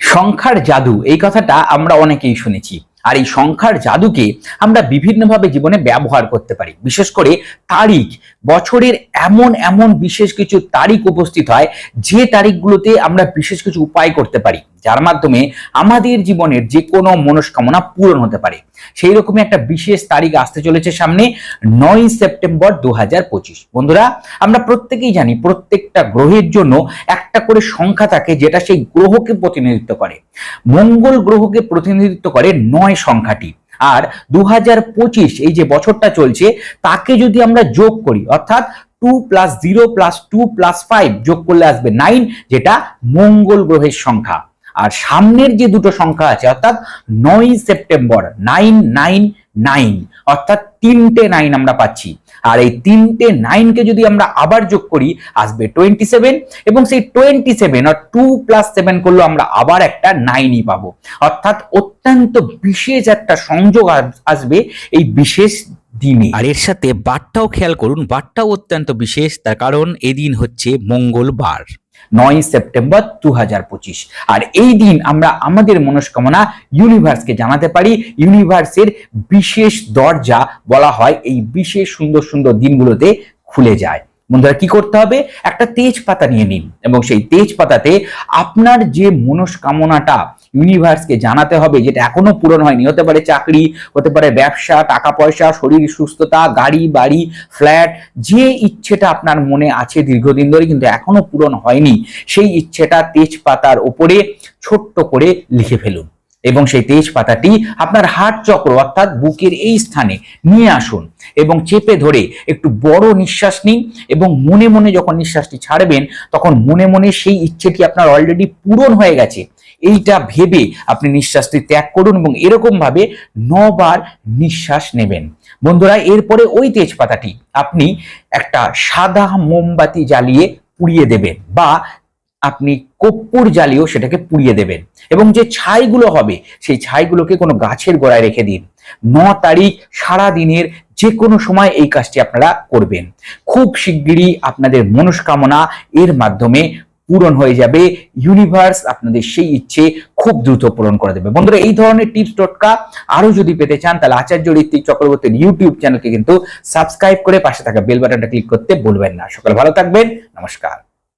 সংখ্যার জাদু, এই কথাটা আমরা অনেকেই শুনেছি। আর এই সংখ্যার জাদুকে আমরা বিভিন্নভাবে জীবনে ব্যবহার করতে পারি। বিশেষ করে তারিখ, বছরের এমন এমন বিশেষ কিছু তারিখ উপস্থিত হয়, যে তারিখগুলোতে আমরা বিশেষ কিছু উপায় করতে পারি। যার মাধ্যমে আমাদের জীবনের যে কোনো মনস্কামনা পূরণ হতে পারে। সেই রকমই একটা বিশেষ তারিখ আসতে চলেছে সামনে নয় সেপ্টেম্বর দু হাজার পঁচিশ। বন্ধুরা, আমরা প্রত্যেকেই জানি প্রত্যেকটা গ্রহের জন্য একটা করে সংখ্যা থাকে যেটা সেই গ্রহকে প্রতিনিধিত্ব করে। মঙ্গল গ্রহকে প্রতিনিধিত্ব করে নয় সংখ্যাটি। আর দু হাজার পঁচিশ এই যে বছরটা চলছে, তাকে যদি আমরা যোগ করি, অর্থাৎ two plus zero plus two plus five যোগ করলে আসবে নাইন, যেটা মঙ্গল গ্রহের সংখ্যা। আর সামনের যে দুটো সংখ্যা আছে, অর্থাৎ নয় সেপ্টেম্বর নাইন নাইন নাইন অর্থাৎ তিনটে নাইন আমরা পাচ্ছি। আর এই তিনটে নাইনকে যদি আমরা আবার যোগ করি, আসবে টোয়েন্টি সেভেন এবং সেই টোয়েন্টি সেভেন আর টু প্লাস সেভেন করলে আমরা আবার একটা নাইনই পাবো। অর্থাৎ অত্যন্ত বিশেষ একটা সংযোগ আস- আসবে এই বিশেষ দিনে। আর এর সাথে বারটাও খেয়াল করুন, বারটাও অত্যন্ত বিশেষ, তার কারণ এদিন হচ্ছে মঙ্গলবার। নয় সেপ্টেম্বর দু হাজার পঁচিশ। আর এই দিন আমরা আমাদের মনস্কামনা ইউনিভার্সকে জানাতে পারি। ইউনিভার্সের বিশেষ দরজা বলা হয় এই বিশেষ সুন্দর সুন্দর দিনগুলোতে খুলে যায়। বন্ধুরা, কি করতে হবে? একটা তেজপাতা নিয়ে নিন এবং সেই তেজপাতাতে আপনার যে মনস্কামনাটা ইউনিভার্সকে জানাতে হবে, যেটা এখনও পূরণ হয়নি, হতে পারে চাকরি, হতে পারে ব্যবসা টাকা পয়সা শরীর সুস্থতা, গাড়ি, বাড়ি ফ্ল্যাট যে ইচ্ছেটা আপনার মনে আছে দীর্ঘদিন ধরে কিন্তু এখনও পূরণ হয়নি, সেই ইচ্ছেটা তেজপাতার ওপরে ছোট্ট করে লিখে ফেলুন। এবং সেই তেজপাতাটি আপনার হার্ট চক্র অর্থাৎ বুকের এই স্থানে নিয়ে আসুন এবং চেপে ধরে একটু বড় নিঃশ্বাস নিন এবং মনে মনে যখন নিঃশ্বাসটি ছাড়বেন, তখন মনে মনে সেই ইচ্ছেটি আপনার অলরেডি পূরণ হয়ে গেছে। এইটা ভেবে আপনি নিঃশ্বাসটি ত্যাগ করুন এবং এরকমভাবে নবার নিঃশ্বাস নেবেন। বন্ধুরা, এরপরে ওই তেজপাতাটি আপনি একটা সাদা মোমবাতি জ্বালিয়ে পুড়িয়ে দেবেন বা আপনি কপ্পুর জ্বালিয়েও সেটাকে পুড়িয়ে দেবেন। এবং যে ছাইগুলো হবে, সেই ছাইগুলোকে কোনো গাছের গোড়ায় রেখে দিন। ন তারিখ সারা দিনের যে কোনো সময় এই কাজটি আপনারা করবেন। খুব শিগগিরই আপনাদের মনস্কামনা এর মাধ্যমে পূরণ হয়ে যাবে। ইউনিভার্স আপনাদের সেই ইচ্ছে খুব দ্রুত পূরণ করে দেবে। বন্ধুরা, এই ধরনের টিপস টোটকা আরও যদি পেতে চান, তাহলে আচার্য ঋত্বিক চক্রবর্তীর ইউটিউব চ্যানেলকে কিন্তু সাবস্ক্রাইব করে পাশে থাকা বেল বাটনটা ক্লিক করতে ভুলবেন না। সকাল ভালো থাকবেন। নমস্কার।